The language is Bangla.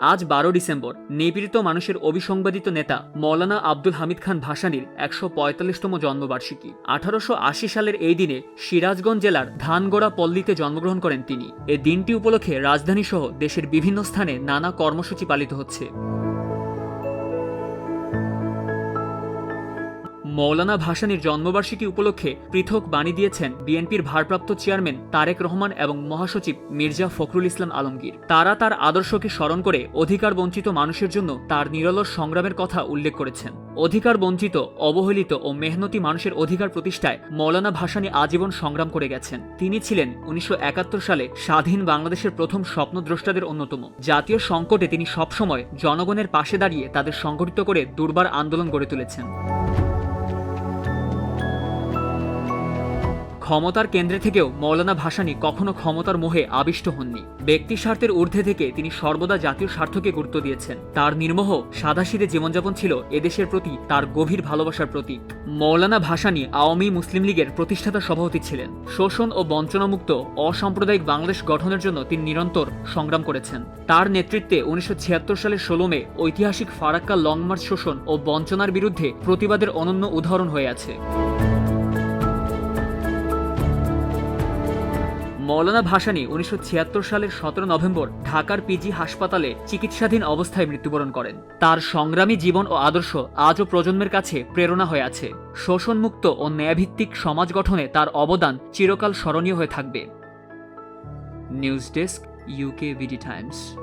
আজ বারো ডিসেম্বর, নিপীড়িত মানুষের অভিসংবাদিত নেতা মৌলানা আব্দুল হামিদ খান ভাসানীর একশো পঁয়তাল্লিশতম জন্মবার্ষিকী। আঠারোশো আশি সালের এই দিনে সিরাজগঞ্জ জেলার ধানগড়া পল্লীতে জন্মগ্রহণ করেন তিনি। এ দিনটি উপলক্ষে রাজধানী সহ দেশের বিভিন্ন স্থানে নানা কর্মসূচি পালিত হচ্ছে। মৌলানা ভাসানীর জন্মবার্ষিকী উপলক্ষে পৃথক বাণী দিয়েছেন বিএনপির ভারপ্রাপ্ত চেয়ারম্যান তারেক রহমান এবং মহাসচিব মির্জা ফখরুল ইসলাম আলমগীর। তারা তার আদর্শকে স্মরণ করে অধিকার বঞ্চিত মানুষের জন্য তার নিরলস সংগ্রামের কথা উল্লেখ করেছেন। অধিকার বঞ্চিত, অবহেলিত ও মেহনতি মানুষের অধিকার প্রতিষ্ঠায় মৌলানা ভাসানী আজীবন সংগ্রাম করে গেছেন। তিনি ছিলেন উনিশশো একাত্তর সালে স্বাধীন বাংলাদেশের প্রথম স্বপ্নদ্রষ্টাদের অন্যতম। জাতীয় সংকটে তিনি সবসময় জনগণের পাশে দাঁড়িয়ে তাদের সংগঠিত করে দুর্বার আন্দোলন গড়ে তুলেছেন। ক্ষমতার কেন্দ্রে থেকেও মৌলানা ভাসানী কখনো ক্ষমতার মোহে আবিষ্ট হননি। ব্যক্তি স্বার্থের ঊর্ধ্বে থেকে তিনি সর্বদা জাতীয় স্বার্থকে গুরুত্ব দিয়েছেন। তার নির্মোহ সাদাশিদে জীবনযাপন ছিল এদেশের প্রতি, তার গভীর ভালোবাসার প্রতীক মৌলানা ভাসানী আওয়ামী মুসলিম লীগের প্রতিষ্ঠাতা সভাপতি ছিলেন। শোষণ ও বঞ্চনামুক্ত, অসাম্প্রদায়িক বাংলাদেশ গঠনের জন্য তিনি নিরন্তর সংগ্রাম করেছেন। তার নেতৃত্বে উনিশশো ছিয়াত্তর সালের ষোলো মে ঐতিহাসিক ফারাক্কা লং মার্চ শোষণ ও বঞ্চনার বিরুদ্ধে প্রতিবাদের অনন্য উদাহরণ হয়ে আছে। মৌলানা ভাসানি উনিশশো ছিয়াত্তর সালের সতেরো নভেম্বর ঢাকার পিজি হাসপাতালে চিকিৎসাধীন অবস্থায় মৃত্যুবরণ করেন। তার সংগ্রামী জীবন ও আদর্শ আজও প্রজন্মের কাছে প্রেরণা হয়ে আছে। শোষণমুক্ত ও ন্যায়ভিত্তিক সমাজ গঠনে তার অবদান চিরকাল স্মরণীয় হয়ে থাকবে। News desk UK Times.